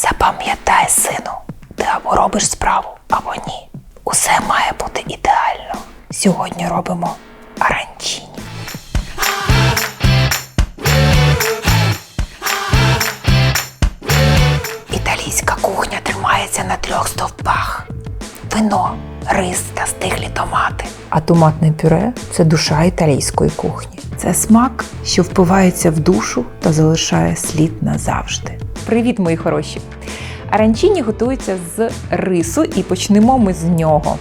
Запам'ятай, сину, ти або робиш справу, або ні. Усе має бути ідеально. Сьогодні робимо аранчині. Італійська кухня тримається на трьох стовпах: вино, рис та стиглі томати. А томатне пюре це душа італійської кухні. Це смак, що впивається в душу та залишає слід назавжди. Привіт, мої хороші! Аранчині готується з рису і почнемо ми з нього.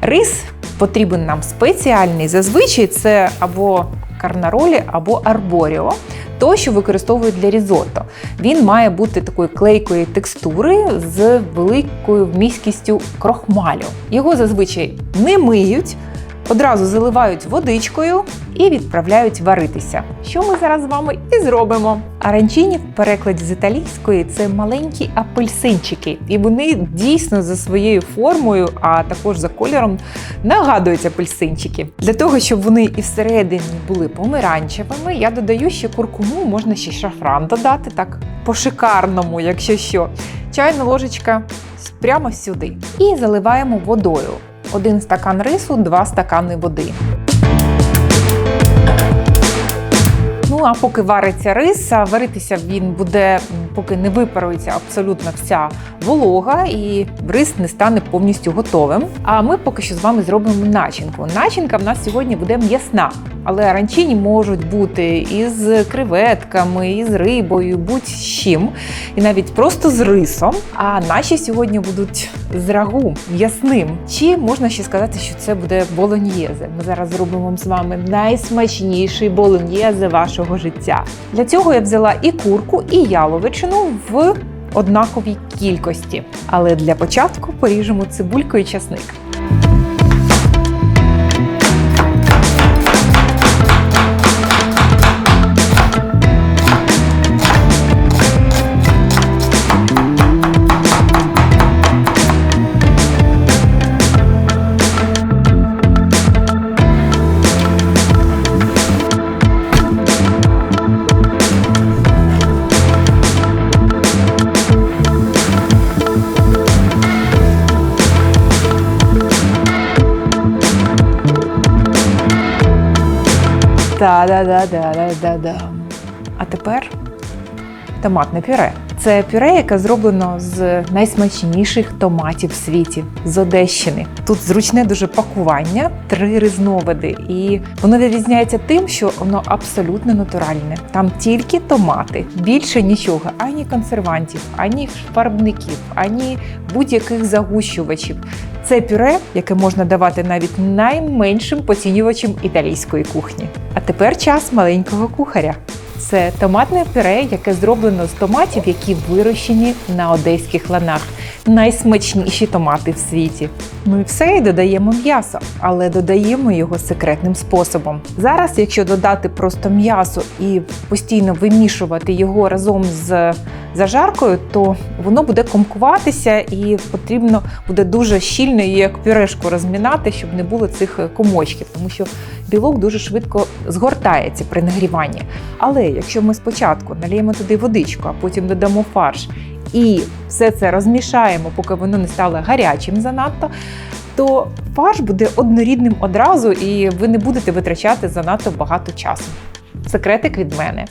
Рис потрібен нам спеціальний. Зазвичай це або карнаролі, або арборіо. То, що використовують для різотто. Він має бути такої клейкої текстури з великою вмісткістю крохмалю. Його зазвичай не миють, одразу заливають водичкою і відправляють варитися. Що ми зараз з вами і зробимо. Аранчині в перекладі з італійської це маленькі апельсинчики, і вони дійсно за своєю формою, а також за кольором нагадують апельсинчики. Для того, щоб вони і всередині були помаранчевими, я додаю ще куркуму, можна ще шафран додати, так по-шикарному, якщо що. Чайна ложечка прямо сюди. І заливаємо водою. Один стакан рису, два стакани води. Ну а поки вариться рис, варитися він буде, поки не випарується абсолютно вся волога, і рис не стане повністю готовим. А ми поки що з вами зробимо начинку. Начинка в нас сьогодні буде м'ясна, але аранчині можуть бути із креветками, із рибою, будь-з чим, і навіть просто з рисом. А наші сьогодні будуть з рагу м'ясним. Чи можна ще сказати, що це буде болоньєзе? Ми зараз зробимо з вами найсмачніший болоньєзе вашого життя. Для цього я взяла і курку, і яловичину в однаковій кількості. Але для початку поріжемо цибульку і часник. Та-да-да-да-да-да. А тепер томатне пюре. Це пюре, яке зроблено з найсмачніших томатів в світі з Одещини. Тут зручне дуже пакування, три різновиди, і воно відрізняється тим, що воно абсолютно натуральне. Там тільки томати, більше нічого, ані консервантів, ані фарбників, ані будь-яких загущувачів. Це пюре, яке можна давати навіть найменшим поцінювачам італійської кухні. А тепер час маленького кухаря. Це томатне пюре, яке зроблено з томатів, які вирощені на одеських ланах. Найсмачніші томати в світі. Ну і все, і додаємо м'ясо, але додаємо його секретним способом. Зараз, якщо додати просто м'ясо і постійно вимішувати його разом з зажаркою, то воно буде комкуватися і потрібно буде дуже щільно її як пюрешку розмінати, щоб не було цих комочків, тому що білок дуже швидко згортається при нагріванні. Але якщо ми спочатку наліємо туди водичку, а потім додамо фарш і все це розмішаємо, поки воно не стало гарячим занадто. То фарш буде однорідним одразу, і ви не будете витрачати занадто багато часу. Секретик від мене.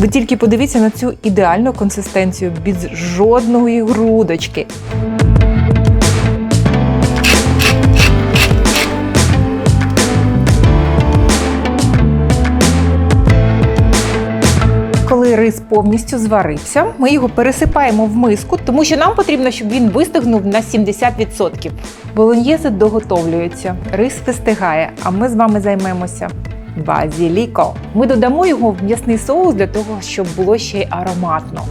Ви тільки подивіться на цю ідеальну консистенцію без жодної грудочки. Коли рис повністю зварився, ми його пересипаємо в миску, тому що нам потрібно, щоб він вистигнув на 70%. Болоньєзе доготовлюється, рис вистигає, а ми з вами займемося базіліко. Ми додамо його в м'ясний соус для того, щоб було ще й ароматно.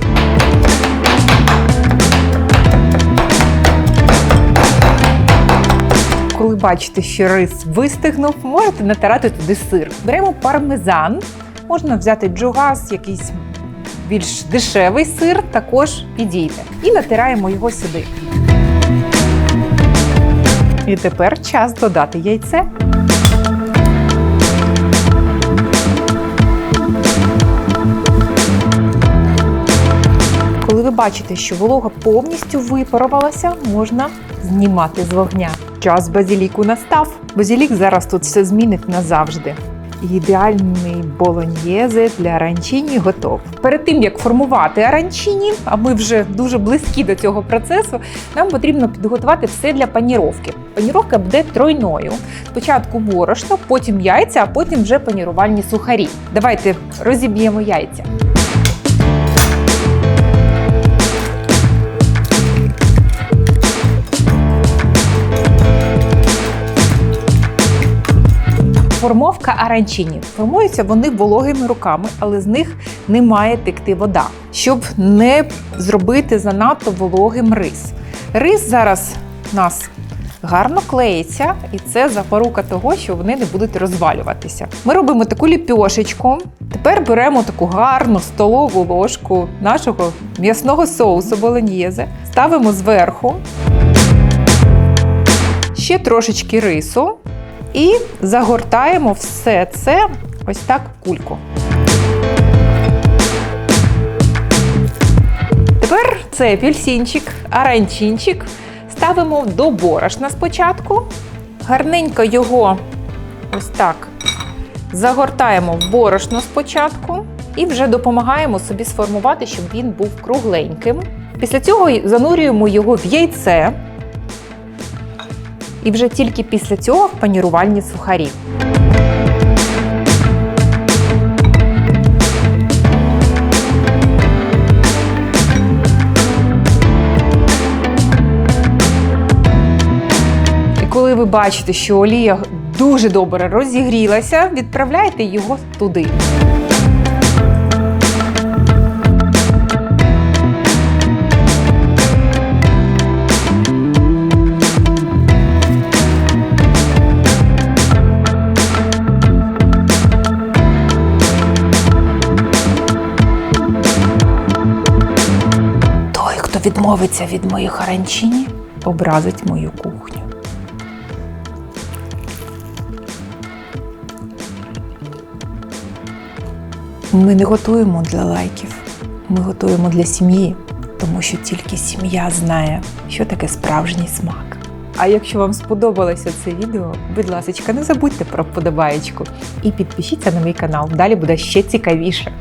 Коли бачите, що рис вистигнув, можете натирати туди сир. Беремо пармезан, можна взяти джугас, якийсь більш дешевий сир також підійде. І натираємо його сюди. І тепер час додати яйце. Бачите, що волога повністю випарувалася, можна знімати з вогня. Час базіліку настав. Базілік зараз тут все змінить назавжди. Ідеальний болоньєзе для аранчині готов. Перед тим як формувати аранчині, а ми вже дуже близькі до цього процесу, нам потрібно підготувати все для паніровки. Паніровка буде тройною. Спочатку борошно, потім яйця, а потім вже панірувальні сухарі. Давайте розіб'ємо яйця. Формовка аранчині. Формуються вони вологими руками, але з них не має текти вода, щоб не зробити занадто вологим рис. Рис зараз у нас гарно клеїться, і це запорука того, що вони не будуть розвалюватися. Ми робимо таку ліпьошечку. Тепер беремо таку гарну столову ложку нашого м'ясного соусу болоньєзе, ставимо зверху ще трошечки рису. І загортаємо все це ось так в кульку. Тепер цей апельсинчик, аранчинчик ставимо до борошна спочатку. Гарненько його ось так загортаємо в борошно спочатку і вже допомагаємо собі сформувати, щоб він був кругленьким. Після цього занурюємо його в яйце. І вже тільки після цього в панірувальні сухарі. І коли ви бачите, що олія дуже добре розігрілася, відправляйте його туди. Хто відмовиться від моїх аранчині, образить мою кухню. Ми не готуємо для лайків, ми готуємо для сім'ї, тому що тільки сім'я знає, що таке справжній смак. А якщо вам сподобалося це відео, будь ласка, не забудьте про вподобаєчку і підпишіться на мій канал. Далі буде ще цікавіше.